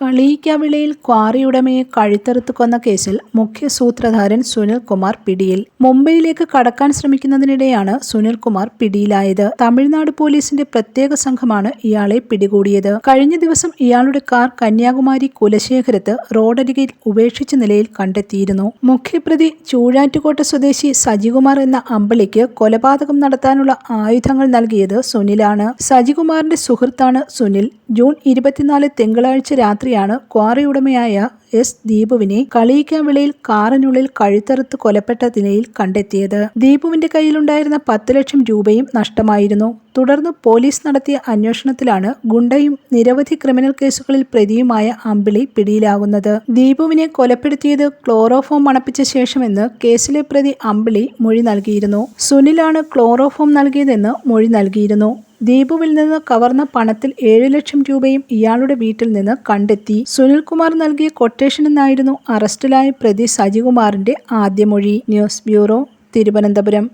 കളിയിക്കാവിളയിൽ ക്വാറിയുടമയെ കഴുത്തറുത്ത് കൊന്ന കേസിൽ മുഖ്യ സൂത്രധാരൻ സുനിൽകുമാർ പിടിയിൽ. മുംബൈയിലേക്ക് കടക്കാൻ ശ്രമിക്കുന്നതിനിടെയാണ് സുനിൽകുമാർ പിടിയിലായത്. തമിഴ്നാട് പോലീസിന്റെ പ്രത്യേക സംഘമാണ് ഇയാളെ പിടികൂടിയത്. കഴിഞ്ഞ ദിവസം ഇയാളുടെ കാർ കന്യാകുമാരി കുലശേഖരത്ത് റോഡരികിൽ ഉപേക്ഷിച്ച നിലയിൽ കണ്ടെത്തിയിരുന്നു. മുഖ്യപ്രതി ചൂഴാറ്റുകോട്ട സ്വദേശി സജികുമാർ എന്ന അമ്പളിക്ക് കൊലപാതകം നടത്താനുള്ള ആയുധങ്ങൾ നൽകിയത് സുനിലാണ്. സജികുമാറിന്റെ സുഹൃത്താണ് സുനിൽ. ജൂൺ ഇരുപത്തിനാല് തിങ്കളാഴ്ച രാത്രിയാണ് ക്വാറി ഉടമയായ എസ് ദീപുവിനെ കളിയിക്കാവിളയിൽ കാറിനുള്ളിൽ കഴുത്തറുത്ത് കൊലപ്പെട്ട നിലയിൽ കണ്ടെത്തിയത്. ദീപുവിന്റെ കയ്യിലുണ്ടായിരുന്ന പത്ത് ലക്ഷം രൂപയും നഷ്ടമായിരുന്നു. തുടർന്ന് പോലീസ് നടത്തിയ അന്വേഷണത്തിലാണ് ഗുണ്ടയും നിരവധി ക്രിമിനൽ കേസുകളിൽ പ്രതിയുമായ അമ്പിളി പിടിയിലാകുന്നത്. ദീപുവിനെ കൊലപ്പെടുത്തിയത് ക്ലോറോഫോം മണപ്പിച്ച ശേഷമെന്ന് കേസിലെ പ്രതി അമ്പിളി മൊഴി നൽകിയിരുന്നു. സുനിലാണ് ക്ലോറോഫോം നൽകിയതെന്ന് മൊഴി നൽകിയിരുന്നു. ദീപുവിൽ നിന്ന് കവർന്ന പണത്തിൽ ഏഴ് ലക്ഷം രൂപയും ഇയാളുടെ വീട്ടിൽ നിന്ന് കണ്ടെത്തി. സുനിൽകുമാർ നൽകിയ കൊട്ടേഷൻ എന്നായിരുന്നു അറസ്റ്റിലായ പ്രതി സജികുമാറിന്റെ ആദ്യ മൊഴി news bureau Thiruvananthapuram.